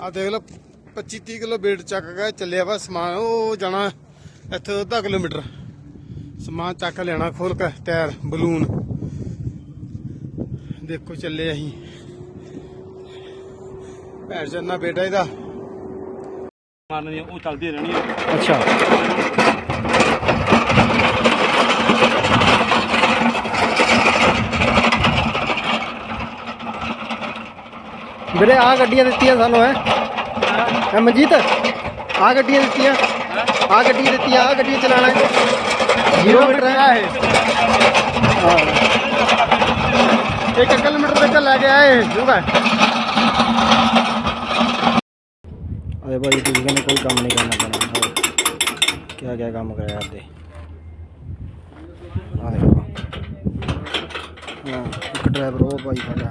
ਆ ਦੇਖ ਲਓ 25 30 ਕਿਲੋ weight ਚੱਕ ਗਿਆ ਚੱਲਿਆ ਵਾ ਸਮਾਨ ਉਹ ਜਾਣਾ ਇੱਥੇ ਅੱਧਾ ਕਿਲੋਮੀਟਰ। ਸਮਾਨ ਚੱਕ ਲੈਣਾ ਖੋਲ ਕੇ ਟਾਇਰ ਬਲੂਨ ਦੇਖੋ ਚੱਲੇ ਅਸੀਂ। ਭੈਣ ਜੰਨਾ ਬੇਟਾ ਇਹਦਾ। ਮਾਰਨੀ ਉਹ ਚੱਲਦੀ ਰਹਿਣੀ ਅੱਛਾ। ਵੀਰੇ ਆ ਗੱਡੀਆਂ ਦਿੱਤੀਆਂ ਸਾਨੂੰ ਹੈ। ਹੈ ਮਨਜੀਤ? ਆ ਗੱਡੀਆਂ ਦਿੱਤੀਆਂ। ਆ ਗੱਡੀਆਂ ਦਿੱਤੀਆਂ ਆ ਗੱਡੀਆਂ ਚਲਾਣਾ ਜ਼ੀਰੋ ਮੀਟਰ ਹੈ ਹਾਂ। ਇੱਕ ਕਿਲੋਮੀਟਰ ਤੱਕ ਲੈ ਕੇ ਆਏ ਜੂਗਾ ਅਰੇ ਭਾਈ ਤੁਸੀਂ ਕਹਿੰਦੇ ਕੋਈ ਕੰਮ ਨਹੀਂ ਕਰਨਾ ਪੈਣਾ। ਕਿਆ ਕਿਆ ਕੰਮ ਕਰਿਆ ਕਰਦੇ ਆ ਦੇਖੋ। ਹਾਂ ਇੱਕ ਡਰਾਈਵਰ ਉਹ ਭਾਈ ਵਾ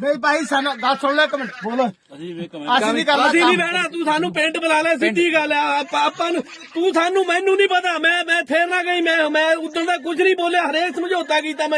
ਨਹੀਂ ਭਾਈ ਸਾਨੂੰ ਗੱਲ ਸੁਣ ਲੈ ਇੱਕ ਮਿੰਟ ਬੋਲ। ਅਸੀਂ ਵੀ ਅਸੀਂ ਨਹੀਂ ਕਰਨਾ ਅਸੀਂ ਨਹੀਂ। ਬਹਿਣਾ ਤੂੰ ਸਾਨੂੰ ਪਿੰਡ ਬੁਲਾ ਲੈ ਸਿੱਧੀ ਗੱਲ ਆ ਆਪਾਂ ਆਪਾਂ ਨੂੰ ਤੂੰ ਸਾਨੂੰ ਮੈਨੂੰ ਨਹੀਂ ਪਤਾ ਮੈਂ ਮੈਂ ਫੇਰ ਨਾ ਗਈ ਮੈਂ ਮੈਂ ਉਦੋਂ ਦਾ ਕੁਝ ਨਹੀਂ ਬੋਲਿਆ ਹਰੇਕ ਸਮਝੌਤਾ ਕੀਤਾ ਮੈਂ।